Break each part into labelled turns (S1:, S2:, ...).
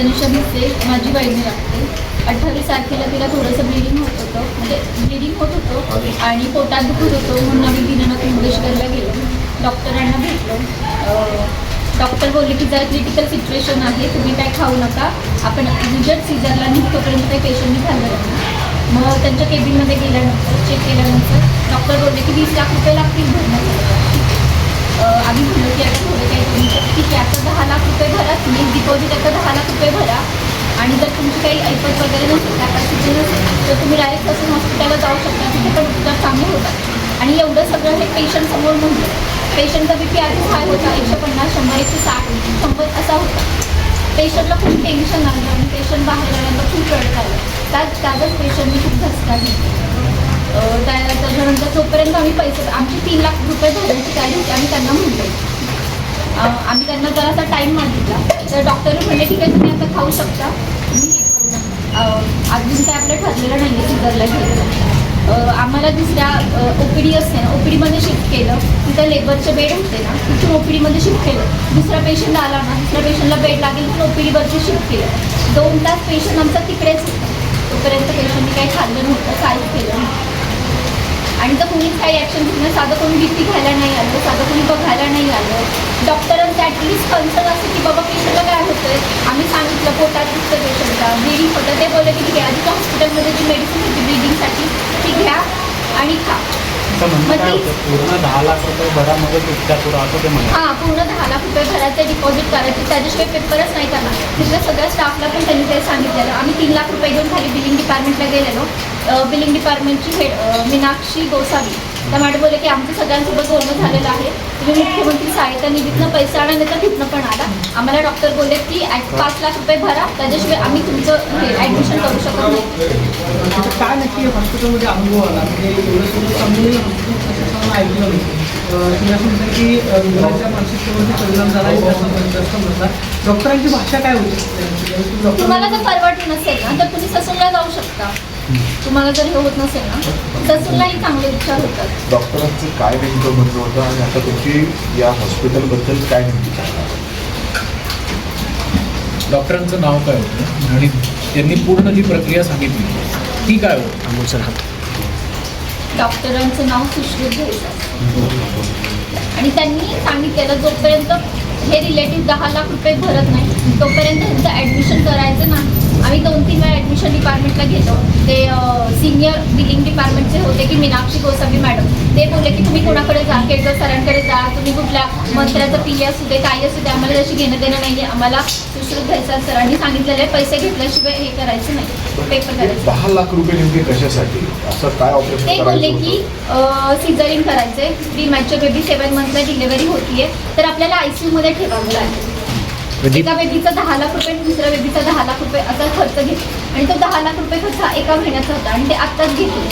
S1: तनिषा भिसे माझी वहिनी लागते. अठ्ठावीस तारखेला तिला थोडंसं ब्लिडिंग होत होतं. म्हणजे ब्लिडिंग होत होतं आणि पोटात दुखत होतं. म्हणून आम्ही दिनानाथ मुंगेशकरला गेलो. डॉक्टरांना भेटलो. डॉक्टर बोलले की जरा क्रिटिकल सिच्युएशन आहे. तुम्ही काय खाऊ नका. आपण रिजल्ट सीझरला निघतोपर्यंत काही पेशंटनी नाही मग त्यांच्या केबिनमध्ये गेल्यानंतर चेक केल्यानंतर डॉक्टर बोलले की वीस लाख रुपये लागतील भरण्यासाठी. आम्ही म्हणलो की आता थोडं काही तुम्ही ठीक आहे आता दहा लाख रुपये भरा तुम्ही डिपॉझिट आता दहा लाख रुपये भरा. आणि जर तुमची काही ऐपत वगैरे नसेल कॅपॅसिटी नसेल तर तुम्ही डायरेक्ट ससून हॉस्पिटलला जाऊ शकता. तिथे पण उपचार चांगले होतात. आणि एवढं सगळं हे पेशंट समोर म्हणलं पेशंटचा बी पी आधी हाय होता एकशे पन्नास शंभर एकशे साठ शंभर असा होता. पेशंटला खूप टेन्शन आलं आणि पेशंट बाहेर आल्यानंतर खूप रडत आलं. त्यात त्यातच पेशंटनी खूप धसका घेतली. त्याच्यानंतर जोपर्यंत आम्ही पैसे आमचे तीन लाख रुपये भरण्याची त्या होती आम्ही त्यांना म्हणलो आम्ही त्यांना जरासा टाईम मागितला. तर डॉक्टर म्हणले ठीक आहे तुम्ही आता खाऊ शकता. करू अजून काय आपलं ठरलेलं नाही आहे सिझरला घ्यायचं आम्हाला दुसऱ्या ओ पी डी असते ना ओ पी शिफ्ट केलं. तिथं लेबरचे बेड होते ना तिथून ओ पी डीमध्ये शिफ्ट केलं. दुसरा पेशंट आला ना दुसऱ्या पेशंटला बेड लागेल तिथून ओ पी शिफ्ट केलं. दोन तास पेशंट आमचा तिकडेच होता. तोपर्यंत पेशंटने काही खाल्लं नव्हतं काहीच केलं नव्हतं. काही ॲक्शन घेतलं साधं कोणी भीती घ्यायला नाही आलं साधं कोणी बघायला नाही आलं. डॉक्टरांचं ॲटलिस्ट कन्सर्न असतं की बाबा पेशंटला काय होतंय? आम्ही सांगितलं पोटात दुखतं पेशंटला ब्लिडिंग होतं ते बोलले की ठीक आहे आधी हॉस्पिटलमध्ये जी मेडिसिन होती ब्लिडिंगसाठी ती घ्या आणि खा.
S2: असं
S1: मग
S2: होतं? पूर्ण दहा लाख रुपये भरामध्ये उपचार करू असं ते म्हणतात.
S1: हां पूर्ण दहा लाख रुपये भरायचे डिपॉझिट करायचे त्याच्याशिवाय पेपरच नाही करणार. तिथल्या सगळ्या स्टाफला पण त्यांनी ते सांगितलेलं. आम्ही तीन लाख रुपये घेऊन खाली बिलिंग डिपार्टमेंटला गेलेलो. बिलिंग डिपार्टमेंटची हेड मीनाक्षी गोसावी. त्या मॅडम बोलले की आमचं सगळ्यांसोबत बोलणं झालेलं आहे. तुम्ही मुख्यमंत्री सहायता निधीतनं पैसे आणा नाही तर तिथनं पण आला आम्हाला डॉक्टर बोलले की पाच लाख रुपये भरा त्याच्याशिवाय आम्ही तुमचं हे ॲडमिशन करू शकत नाही.
S3: काय नक्की हॉस्पिटलमध्ये अनुभव आला? म्हणजे की मानसिकतेवरती परिणाम झाला डॉक्टरांची भाषा काय होती?
S1: तुम्हाला जर परवडत नसेल ना तर तुम्ही ससूनला जाऊ शकता. तुम्हाला जर हे होत नसेल ना ससूनलाही चांगले उपचार होतात.
S4: डॉक्टरांचं काय नेमकं म्हणणं होतं आणि आता तुमची या हॉस्पिटलबद्दल काय नेमकी सांगणार?
S5: डॉक्टरांचं नाव काय होतं? आणि त्यांनी पूर्ण जी प्रक्रिया सांगितली ती काय होती?
S1: डॉक्टरांचं नाव सुश्रुत घ्यायचं आणि त्यांनी सांगितलेलं जोपर्यंत हे रिलेटिव्ह दहा लाख रुपये भरत नाही तोपर्यंत त्यांचं ॲडमिशन करायचं नाही. आम्ही दोन तीन वेळा ॲडमिशन डिपार्टमेंटला गेलो. ते सिनियर बिलिंग डिपार्टमेंटचे होते की मीनाक्षी गोसावी मॅडम ते बोलले की तुम्ही कोणाकडे जा? केळकर सरांकडे जा. तुम्ही कुठल्या मंत्र्याचं पी असू दे काही असू दे आम्हाला जशी घेणं देणं नाही आहे आम्हाला सुश्रुत घ्यायचं सरांनी सांगितलेलं आहे पैसे घेतल्याशिवाय हे करायचं नाही. पेपर करायचं
S4: दहा लाख रुपये नेमके कशासाठी? असं काय ऑपरेशन
S1: ते बोलले की सिझरिंग करायचे प्री मॅच्युअर बेबी सेवन मंथला डिलिव्हरी होतीये. तर आपल्याला आयसीयू मध्ये ठेवावं लागेल. एका बेबीचा दहा लाख रुपये आणि दुसऱ्या बेबीचा दहा लाख रुपये असा खर्च घेतला आणि तो दहा लाख रुपये खर्च हा एका महिन्याचा होता आणि ते आत्ताच घेतले.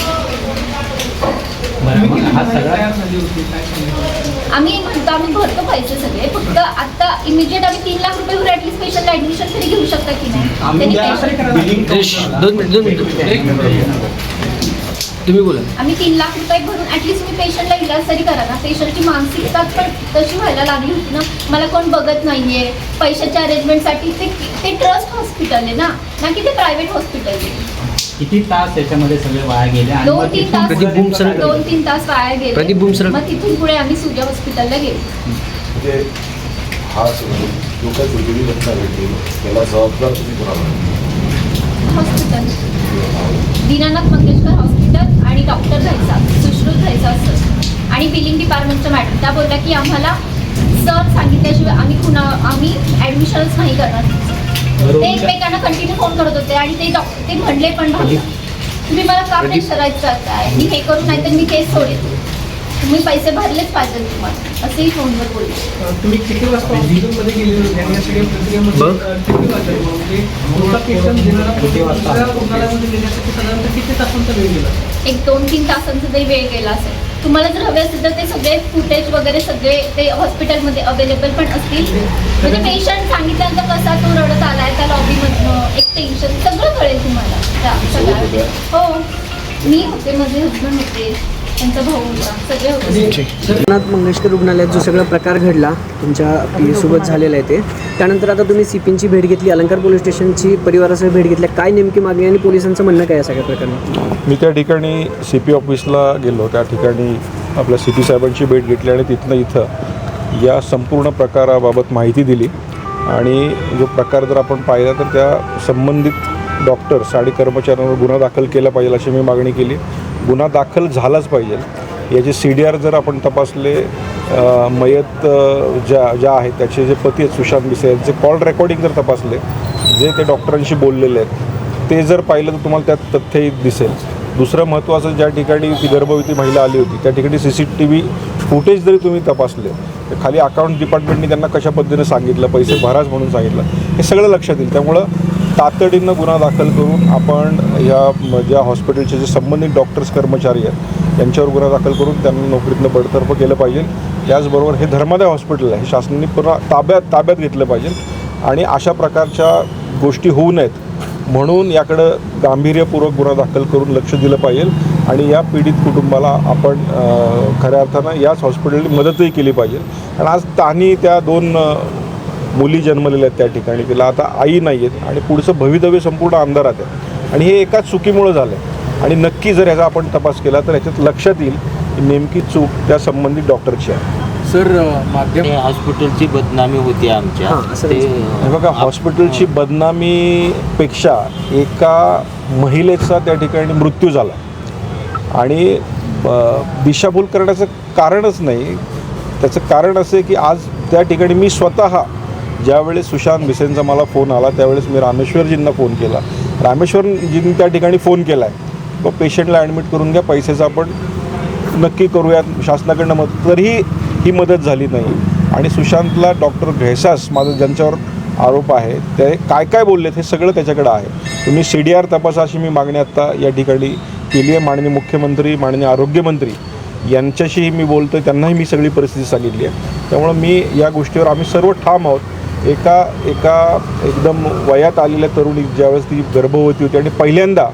S5: हा सगळा
S3: सांगितलं
S1: आम्ही म्हणतो आम्ही भरतो पैसे सगळे. फक्त आता इमिजिएट आम्ही तीन लाख रुपये ऍटलीस्ट पेशंटला ऍडमिशन तरी घेऊ शकता की नाही? त्यांनी
S6: दोन मिनिट दोन मिनिट. तुम्ही बोला.
S1: आम्ही तीन लाख रुपये भरून ऍटलीस्ट तुम्ही पेशंटला इलाज तरी करा ना. पेशंटची मानसिकता पण तशी व्हायला लागली होती ना. मला कोण बघत नाहीये. पैशाच्या अरेंजमेंटसाठी ते ते ट्रस्ट हॉस्पिटल आहे ना. ना की ते प्रायव्हेट हॉस्पिटल आहे.
S2: किती तास याच्यामध्ये सगळे वाया गेले आणि
S1: दोन
S2: मग
S1: तीन
S2: तिथून
S1: तास
S6: प्रदीप बुम सर-
S1: दोन तीन तास वाया गेले.
S6: प्रदीप बुम सर-
S1: मग तिथून पुढे आम्ही सूर्य हॉस्पिटलला गेलो.
S4: म्हणजे हा जो काय दुर्दैवी घटना घडली. त्याला जबाबदार तुम्ही कोणाला
S1: हॉस्पिटल दीनानाथ मंगेशकर हॉस्पिटल आणि डॉक्टर घ्यायचा सुश्रुत घ्यायचा सर आणि बिलिंग डिपार्टमेंटच्या मॅडम त्या बोलल्या की आम्हाला सर सांगितल्याशिवाय आम्ही कुणा आम्ही ॲडमिशनच नाही करणार. ते एकमेकांना कंटिन्यू फोन करत होते आणि ते डॉक्टर ते म्हणले पण तुम्ही मला का प्रेशराईज करताय? मी हे करू नाही तर मी केस सोडेल तुम्ही पैसे भरलेच पाहिजे तुम्हाला. असेही फोनवर बोलले.
S3: तुम्ही किती वाजता हॉस्पिटलमध्ये गेले होते? आणि या सगळ्या प्रक्रियेमध्ये
S6: बघ.
S3: अं, किती वाजता? म्हणजे पुढचा पेशंट देणारा
S5: किती वाजता?
S3: दुसऱ्या रुग्णालयामध्ये नेण्यासाठी साधारणतः किती तासांचा वेळ गेला?
S1: एक दोन तीन तासांचा तरी वेळ गेला असेल. तुम्हाला जर हवे असेल तर ते सगळे फुटेज वगैरे सगळे ते हॉस्पिटलमध्ये अवेलेबल पण असतील. म्हणजे पेशंट सांगितल्यानंतर कसा तो रडत आलाय त्या लॉबीमधनं एक टेन्शन सगळं कळेल तुम्हाला. त्या सगळ्या? हो. मी होते माझे हजबंड होते. त्यांचा भाऊ होता. सगळे होते.
S6: नाथ मंगेशकर रुग्णालयात जो सगळा प्रकार घडला तुमच्या पीएसोबत झालेला आहे ते त्यानंतर आता तुम्ही सी पीची भेट घेतली अलंकार पोलीस स्टेशनची परिवारासह भेट घेतली काय नेमकी मागणी आणि पोलिसांचं म्हणणं काय या सगळ्या प्रकरणात
S7: मी त्या ठिकाणी सी पी ऑफिसला गेलो. त्या ठिकाणी आपल्या सी पी साहेबांची भेट घेतली आणि तिथनं इथं या संपूर्ण प्रकाराबाबत माहिती दिली. आणि जो प्रकार जर आपण पाहिला तर त्या संबंधित डॉक्टर्स आणि कर्मचाऱ्यांवर गुन्हा दाखल केला पाहिजे अशी मी मागणी केली. गुन्हा दाखल झालाच पाहिजे. याचे सी डी आर जर आपण तपासले मयत ज्या ज्या आहेत त्याचे जे पती आहेत सुशांत मिसे यांचे कॉल रेकॉर्डिंग जर तपासले जे ते डॉक्टरांशी बोललेले आहेत ते जर पाहिलं तर तुम्हाला त्यात तथ्यही दिसेल. दुसरं महत्त्वाचं ज्या ठिकाणी ती गर्भवती महिला आली होती त्या ठिकाणी C C T V footage जरी तुम्ही तपासले तर खाली अकाउंट डिपार्टमेंटने त्यांना कशा पद्धतीने सांगितलं पैसे भराच म्हणून सांगितलं हे सगळं लक्षात येईल. त्यामुळं तातडीनं गुन्हा दाखल करून आपण या ज्या हॉस्पिटलचे जे संबंधित डॉक्टर्स कर्मचारी आहेत यांच्यावर गुन्हा दाखल करून त्यांना नोकरीतनं बडतर्फ केलं पाहिजे. त्याचबरोबर हे धर्मादाय हॉस्पिटल आहे हे शासनाने पुन्हा ताब्यात ताब्यात घेतलं पाहिजे आणि अशा प्रकारच्या गोष्टी होऊ नयेत म्हणून याकडं गांभीर्यपूर्वक गुन्हा दाखल करून लक्ष दिलं पाहिजे आणि या पीडित कुटुंबाला आपण खऱ्या अर्थानं याच हॉस्पिटलने मदतही केली पाहिजे. आणि आज तानी त्या दोन मुली जन्मलेल्या आहेत त्या ठिकाणी तिला आता आई नाही आहेत आणि पुढचं भवितव्य संपूर्ण अंधारात आहे. आणि हे एकाच चुकीमुळं झालं आहे आणि नक्की जर याचा आपण तपास केला तर याच्यात लक्षात येईल की नेमकी चूक त्या संबंधित डॉक्टरची आहे.
S5: सर माध्यम
S8: हॉस्पिटलची बदनामी होती आमच्या.
S6: हां,
S7: हे बघा हॉस्पिटलची बदनामीपेक्षा एका महिलेचा त्या ठिकाणी मृत्यू झाला. आणि दिशाभूल करण्याचं कारणच नाही. त्याचं कारण असं आहे की आज त्या ठिकाणी मी स्वतः ज्यावेळेस सुशांत भिसेंचा मला फोन आला त्यावेळेस मी रामेश्वरजींना फोन केला. रामेश्वरजींनी त्या ठिकाणी फोन केला आहे मग पेशंटला ॲडमिट करून घ्या पैशाचं आपण नक्की करूयात शासनाकडनं मदत. तरीही ही मदत झाली नाही. आणि सुशांतला डॉक्टर घैसास माझं ज्यांच्यावर आरोप आहे ते काय काय बोललेत हे सगळं त्याच्याकडं आहे. तुम्ही सी डी आर तपासा अशी मी मागणी आत्ता या ठिकाणी केली आहे. माननीय मुख्यमंत्री माननीय आरोग्यमंत्री यांच्याशीही मी बोलतो आहे त्यांनाही मी सगळी परिस्थिती सांगितली आहे. त्यामुळं मी या गोष्टीवर आम्ही सर्व ठाम आहोत. एका एका एकदम वयात आलेल्या तरुणी ज्यावेळेस ती गर्भवती होती आणि पहिल्यांदा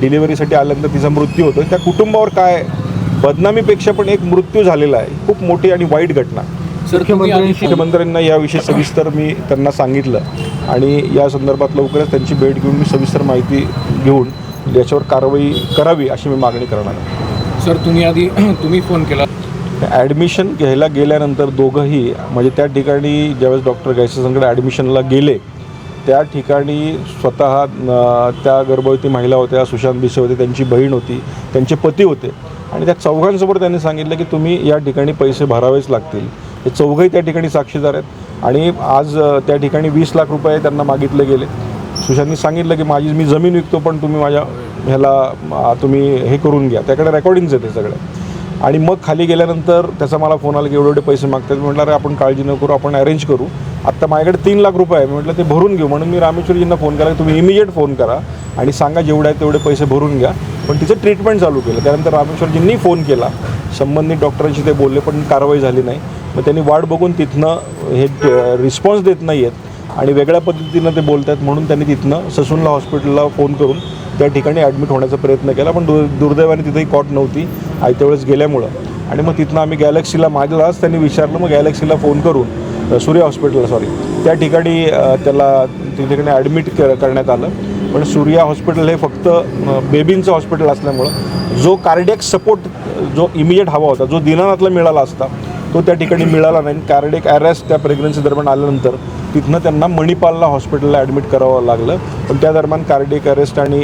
S7: डिलिव्हरीसाठी आल्यानंतर तिचा मृत्यू होतो. त्या कुटुंबावर काय बदनामीपेक्षा पण एक मृत्यू झालेला आहे. खूप मोठी आणि वाईट घटना. मुख्यमंत्र्यांना याविषयी सविस्तर मी त्यांना सांगितलं. आणि या संदर्भात लवकरच त्यांची भेट घेऊन मी सविस्तर माहिती घेऊन याच्यावर कारवाई करावी अशी मी मागणी करणार आहे.
S5: सर तुम्ही आधी तुम्ही फोन केला.
S7: ॲडमिशन घ्यायला गेल्यानंतर दोघंही म्हणजे त्या ठिकाणी ज्यावेळेस डॉक्टर गायसेसंकडे ॲडमिशनला गेले त्या ठिकाणी स्वतः त्या गर्भवती महिला होत्या सुशांत बिसे होते त्यांची बहीण होती त्यांचे पती होते. आणि त्या चौघांसमोर त्यांनी सांगितलं की तुम्ही या ठिकाणी पैसे भरावेच लागतील. हे चौघंही त्या ठिकाणी साक्षीदार आहेत. आणि आज त्या ठिकाणी वीस लाख रुपये त्यांना मागितले गेले. सुशांतनी सांगितलं की माझी मी जमीन विकतो पण तुम्ही माझ्या ह्याला तुम्ही हे करून घ्या. त्याकडे रेकॉर्डिंग्स आहेत सगळ्या आणि मग खाली गेल्यानंतर त्याचा मला फोन आला की एवढे एवढे पैसे मागतात. मी म्हटलं अरे आपण काळजी न करू आपण अरेंज करू. आत्ता माझ्याकडे तीन लाख रुपये आहे. मी म्हटलं ते भरून घेऊ. म्हणून मी रामेश्वरजींना फोन केला की तुम्ही इमिजिएट फोन करा आणि सांगा जेवढे आहे तेवढे पैसे भरून घ्या. पण तिचं ट्रीटमेंट चालू केलं. त्यानंतर रामेश्वरजींनी फोन केला. संबंधित डॉक्टरांशी ते बोलले पण कारवाई झाली नाही. मग त्यांनी वाट बघून तिथनं हे रिस्पॉन्स देत नाही आहेत आणि वेगळ्या पद्धतीनं ते बोलत आहेत म्हणून त्यांनी तिथनं ससूनला हॉस्पिटलला फोन करून त्या ठिकाणी ॲडमिट होण्याचा प्रयत्न केला. पण दुर् दुर्दैवाने तिथेही कॉट नव्हती. आयत्या वेळेस गेल्यामुळं. आणि मग तिथनं आम्ही गॅलेक्सीला माझ्यालाच त्यांनी विचारलं मग गॅलेक्सीला फोन करून सूर्य हॉस्पिटलला सॉरी त्या ठिकाणी त्याला त्या ठिकाणी ॲडमिट करण्यात आलं. पण सूर्या हॉस्पिटल हे फक्त बेबींचं हॉस्पिटल असल्यामुळं जो कार्डियक सपोर्ट जो इमिजिएट हवा होता जो दिनानाथला मिळाला असता तो त्या ठिकाणी मिळाला नाही. कार्डिक अरेस्ट त्या प्रेग्नन्सी दरम्यान आल्यानंतर तिथनं त्यांना मणिपालला हॉस्पिटलला ॲडमिट करावं लागलं. पण त्या दरम्यान कार्डिक अरेस्ट आणि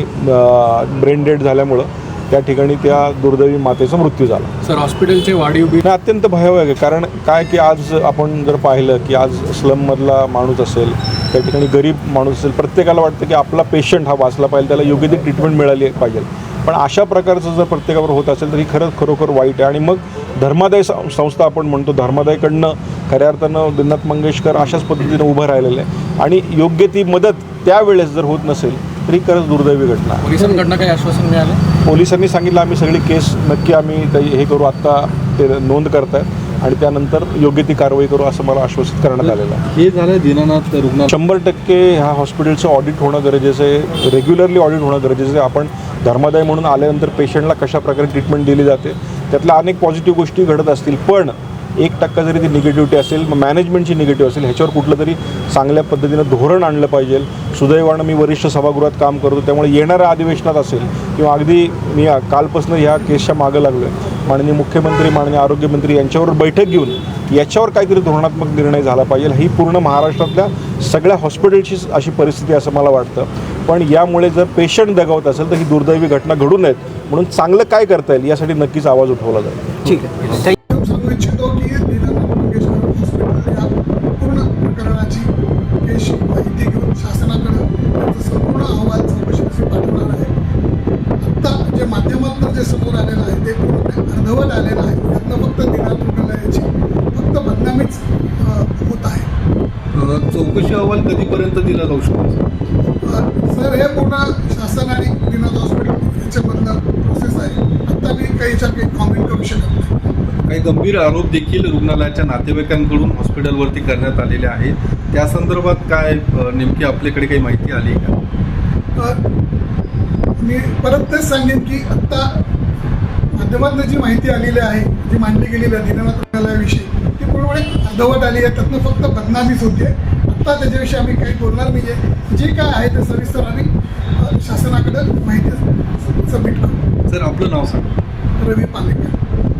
S7: ब्रेन डेड झाल्यामुळं त्या ठिकाणी त्या दुर्दैवी मातेचा मृत्यू झाला.
S5: सर हॉस्पिटलचे वाढीव बिल
S7: अत्यंत भयावह आहे. कारण काय की आज आपण जर पाहिलं की आज स्लममधला माणूस असेल त्या ठिकाणी गरीब माणूस असेल प्रत्येकाला वाटतं की आपला पेशंट हा वाचला पाहिजे त्याला योग्य ती ट्रीटमेंट मिळाली पाहिजे. पण अशा प्रकारचं जर प्रत्येकावर होत असेल तर ही खरंच खरोखर वाईट आहे. आणि मग धर्मादाय संस्था आपण म्हणतो धर्मादायकडनं खऱ्या अर्थानं दिनाथ मंगेशकर अशाच पद्धतीनं उभं राहिलेलं आहे. आणि योग्य ती मदत त्यावेळेस जर होत नसेल तरी खरंच दुर्दैवी घटना.
S5: पोलिसांकडनं काही आश्वासन मिळालं?
S7: पोलिसांनी सांगितलं आम्ही सगळी केस नक्की आम्ही हे करू आत्ता ते नोंद करतायत. आणि त्यानंतर योग्य ती कारवाई करू असं मला आश्वासित करण्यात आलेलं आहे.
S9: हे झालं दीनानाथ रुग्णालय?
S7: शंभर टक्के ह्या हॉस्पिटलचं ऑडिट होणं गरजेचं आहे. रेग्युलरली ऑडिट होणं गरजेचं आहे. आपण धर्मादाय म्हणून आल्यानंतर पेशंटला कशा प्रकारे ट्रीटमेंट दिली जाते त्यातल्या अनेक पॉझिटिव्ह गोष्टी घडत असतील. पण एक टक्का जरी ती निगेटिव्हिटी असेल मग मॅनेजमेंटची निगेटिव्ह असेल ह्याच्यावर कुठलं तरी चांगल्या पद्धतीनं धोरण आणलं पाहिजे. सुदैवानं मी वरिष्ठ सभागृहात काम करतो त्यामुळे येणाऱ्या अधिवेशनात असेल किंवा अगदी मी कालपासून ह्या केसच्या मागं लागलो आहे माननीय मुख्यमंत्री माननीय आरोग्यमंत्री यांच्यावर बैठक घेऊन याच्यावर काहीतरी धोरणात्मक निर्णय झाला पाहिजे. ही पूर्ण महाराष्ट्रातल्या सगळ्या हॉस्पिटलची अशी परिस्थिती असं मला वाटतं. पण यामुळे जर पेशंट दगावत असेल तर ही दुर्दैवी घटना घडू नयेत. म्हणून चांगलं काय करता येईल यासाठी नक्कीच आवाज उठवला जाईल.
S6: ठीक आहे.
S5: कधीपर्यंत दिला जाऊ शकतो.
S9: सर हे पूर्ण शासन आणि दीनानाथ हॉस्पिटल याच्यामधलं प्रोसेस आहे. आत्ता मी काही कॉमेंट करू शकत नाही.
S5: काही गंभीर आरोप देखील रुग्णालयाच्या नातेवाईकांकडून हॉस्पिटलवरती करण्यात आलेले आहेत. त्या संदर्भात काय नेमकी आपल्याकडे काही माहिती आली का?
S9: मी परत तेच सांगेन की आत्ता माध्यमातून जी माहिती आलेली आहे जी मांडली गेलेली आहे दीननाथ रुग्णालयाविषयी ती पूर्णपणे अर्धवट आली आहे. त्यातनं फक्त बदनामीच होती आहे आत्ता त्याच्याविषयी आम्ही काही बोलणार नाही आहे जे काय आहे ते सविस्तर आम्ही शासनाकडे माहिती सबमिट करू.
S5: सर आपलं नाव सांगा.
S9: रवी पालेकर.